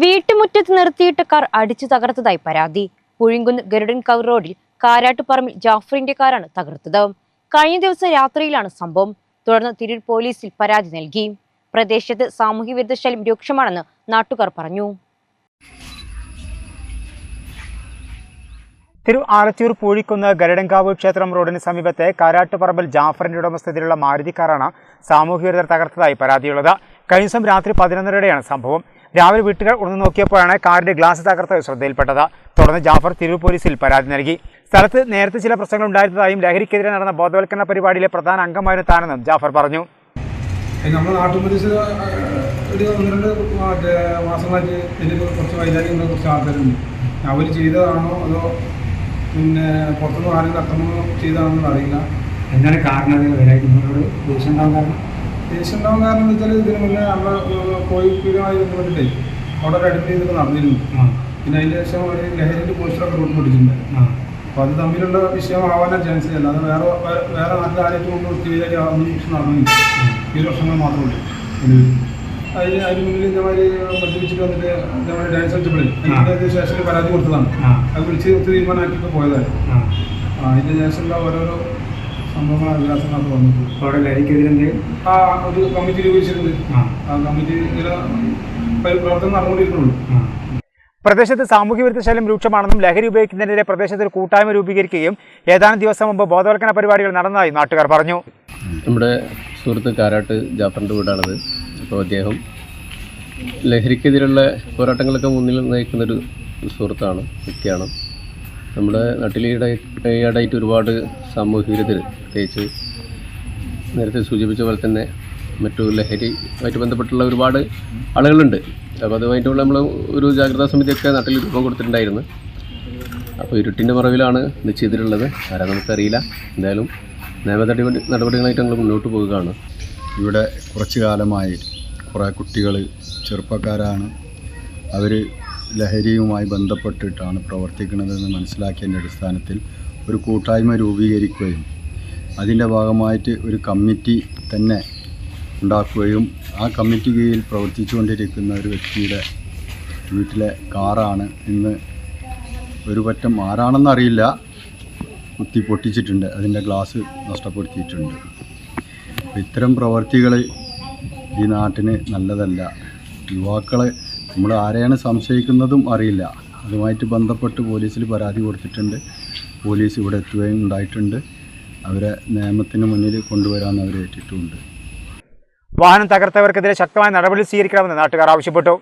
വീട്ടുമുറ്റത്ത് നിർത്തിയിട്ട കാർ അടിച്ചു തകർത്തതായി പരാതി. പുഴിങ്കുന്ന് ഗരുഡൻ കവർ റോഡിൽ കാരാട്ടുപറമ്പിൽ ജാഫറിന്റെ കാറാണ് തകർത്തത്. കഴിഞ്ഞ ദിവസം രാത്രിയിലാണ് സംഭവം. തുടർന്ന് തിരൂർ പോലീസിൽ പരാതി നൽകി. പ്രദേശത്ത് സാമൂഹ്യവിരുദ്ധ ശല്യം രൂക്ഷമാണെന്ന് നാട്ടുകാർ പറഞ്ഞു. തിരു ആലത്തൂർ പൂഴിക്കുന്ന് ഗരുഡൻകാവ് ക്ഷേത്രം റോഡിന് സമീപത്തെ കാരാട്ടുപറമ്പിൽ ജാഫറിന്റെ ഉടമസ്ഥതയിലുള്ള മാരുതി കാറാണ് സാമൂഹ്യവിരുദ്ധർ തകർത്തതായി പരാതിയുള്ളത്. കഴിഞ്ഞ ദിവസം രാത്രി പതിനൊന്നരയോടെയാണ് സംഭവം. രാവിലെ വീട്ടുകാർ ഉണർന്നു നോക്കിയപ്പോഴാണ് കാറിന്റെ ഗ്ലാസ് തകർത്ത ശ്രദ്ധയിൽപ്പെട്ടത്. തുടർന്ന് ജാഫർ തിരൂർ പോലീസിൽ പരാതി നൽകി. സ്ഥലത്ത് നേരത്തെ ചില പ്രശ്നങ്ങൾ ഉണ്ടായിരുന്നതായും ലഹരിക്കെതിരെ നടന്ന ബോധവൽക്കരണ പരിപാടിയിലെ പ്രധാന അംഗമായിരുന്നു താനെന്നും ജാഫർ പറഞ്ഞു. നമ്മൾ നാട്ടുപ്രദേശ ഒരു ഒന്ന് രണ്ട് മറ്റേ മാസങ്ങളായിട്ട് ഇതിൽ കുറച്ച് കുറച്ച് ആൾക്കാരുണ്ട്. അവർ ചെയ്തതാണോ അതോ പിന്നെ പുറത്തുനിന്ന് ആരെങ്കിലും അക്രമം ചെയ്തതാണോ അറിയില്ല. എന്താണ് കാരണം? ദേഷ്യം ഉണ്ടാവാൻ കാരണം? ദേഷ്യം ഉണ്ടാവാൻ കാരണം എന്ന് വെച്ചാൽ ഇതിന് മുന്നേ നമ്മൾ കോഴിപ്പീരുമായി ബന്ധപ്പെട്ടിട്ടേ അവിടെ ഒരു അടുത്ത് ഇതൊക്കെ നടന്നിരുന്നു. പിന്നെ അതിന് ശേഷം ഒരു ലഹരിന്റെ പോസ്റ്ററൊക്കെ റോഡ് പൊട്ടിച്ചിട്ടുണ്ട് ആ. അപ്പോൾ അത് തമ്മിലുള്ള വിഷയമാവാനാണ് ചാൻസ് ഇല്ല അത് വേറെ വേറെ നല്ല ആരെയും കൊണ്ട് ഒത്തിരി ഒന്നും പ്രശ്നം നടന്നില്ല. ഈ വർഷങ്ങൾ മാത്രമുള്ളൂ. അതിന് അതിന് മുന്നിൽ ഇതേമാതിരി മദ്യപിച്ചിട്ട് വന്നിട്ട് ഇതേമാതിരി ഡാൻസ് കളിച്ചപ്പോഴേ അതിന്റെ ശേഷം പരാതി കൊടുത്തതാണ്. അത് വിളിച്ച് തീരുമാനമാക്കിയിട്ട് ആ അതിന്റെ ശേഷമുള്ള ഓരോരോ സംഭവങ്ങൾ വന്നിട്ട് അപ്പോൾ അവിടെ ലഹരിക്കെതിരെ ആ ഒരു കമ്മിറ്റി രൂപീകരിച്ചിട്ടുണ്ട്. ആ. കമ്മിറ്റി പ്രവർത്തനം നടന്നുകൊണ്ടിരിക്കുന്നുള്ളൂ. പ്രദേശത്ത് സാമൂഹ്യവിരുദ്ധ ശല്യം രൂക്ഷമാണെന്നും ലഹരി ഉപയോഗിക്കുന്നതിനെതിരെ പ്രദേശത്ത് ഒരു കൂട്ടായ്മ രൂപീകരിക്കുകയും ഏതാനും ദിവസം മുമ്പ് ബോധവൽക്കരണ പരിപാടികൾ നടന്നതായി നാട്ടുകാർ പറഞ്ഞു. നമ്മുടെ സുഹൃത്ത് കാരാട്ട് ജാഫറിന്റെ വീടാണത്. അപ്പോൾ അദ്ദേഹം ലഹരിക്കെതിരെയുള്ള പോരാട്ടങ്ങളൊക്കെ മുന്നിൽ നയിക്കുന്നൊരു സുഹൃത്താണ് വ്യക്തിയാണ്. നമ്മുടെ നാട്ടിൽ ഈയിടെ ഈയിടെയായിട്ട് ഒരുപാട് സാമൂഹ്യ വിരുദ്ധർ പ്രത്യേകിച്ച് നേരത്തെ സൂചിപ്പിച്ച പോലെ തന്നെ മറ്റു ലഹരിയുമായിട്ട് ബന്ധപ്പെട്ടുള്ള ഒരുപാട് ആളുകളുണ്ട്. അപ്പോൾ അതുമായിട്ടുള്ള നമ്മൾ ഒരു ജാഗ്രതാ സമിതിയൊക്കെ നാട്ടിൽ രൂപം കൊടുത്തിട്ടുണ്ടായിരുന്നു. അപ്പോൾ ഇരുട്ടിന്റെ മറവിലാണ് ഇത് ആരാ നമുക്കറിയില്ല. എന്തായാലും നിയമ നടപടി നടപടികളായിട്ട് നമ്മൾ മുന്നോട്ട് പോവുകയാണ്. ഇവിടെ കുറച്ച് കാലമായി കുറേ കുട്ടികൾ ചെറുപ്പക്കാരാണ്. അവർ ലഹരിയുമായി ബന്ധപ്പെട്ടിട്ടാണ് പ്രവർത്തിക്കുന്നതെന്ന് മനസ്സിലാക്കിയതിന്റെ അടിസ്ഥാനത്തിൽ ഒരു കൂട്ടായ്മ രൂപീകരിക്കുകയും അതിന്റെ ഭാഗമായിട്ട് ഒരു കമ്മിറ്റി തന്നെ ഉണ്ടാക്കുകയും ആ കമ്മിറ്റി കീഴിൽ പ്രവർത്തിച്ചുകൊണ്ടിരിക്കുന്ന ഒരു വ്യക്തിയുടെ വീട്ടിലെ കാറാണ് ഇന്ന് ഒരു പറ്റം ആരാണെന്നറിയില്ല കുത്തി പൊട്ടിച്ചിട്ടുണ്ട്. അതിന്റെ ഗ്ലാസ് നഷ്ടപ്പെടുത്തിയിട്ടുണ്ട്. ഇത്തരം പ്രവർത്തികൾ ഈ നാട്ടിന് നല്ലതല്ല. യുവാക്കളെ നമ്മൾ ആരെയാണ് സംശയിക്കുന്നതും അറിയില്ല. അതുമായിട്ട് ബന്ധപ്പെട്ട് പോലീസിൽ പരാതി കൊടുത്തിട്ടുണ്ട്. പോലീസ് ഇവിടെ എത്തുകയും ഉണ്ടായിട്ടുണ്ട്. അവരെ നിയമത്തിന് മുന്നിൽ കൊണ്ടുവരാൻ അവർ ഏറ്റിട്ടുമുണ്ട്. വാഹനം തകർത്തവർക്കെതിരെ ശക്തമായ നടപടി സ്വീകരിക്കണമെന്ന് നാട്ടുകാർ ആവശ്യപ്പെട്ടു.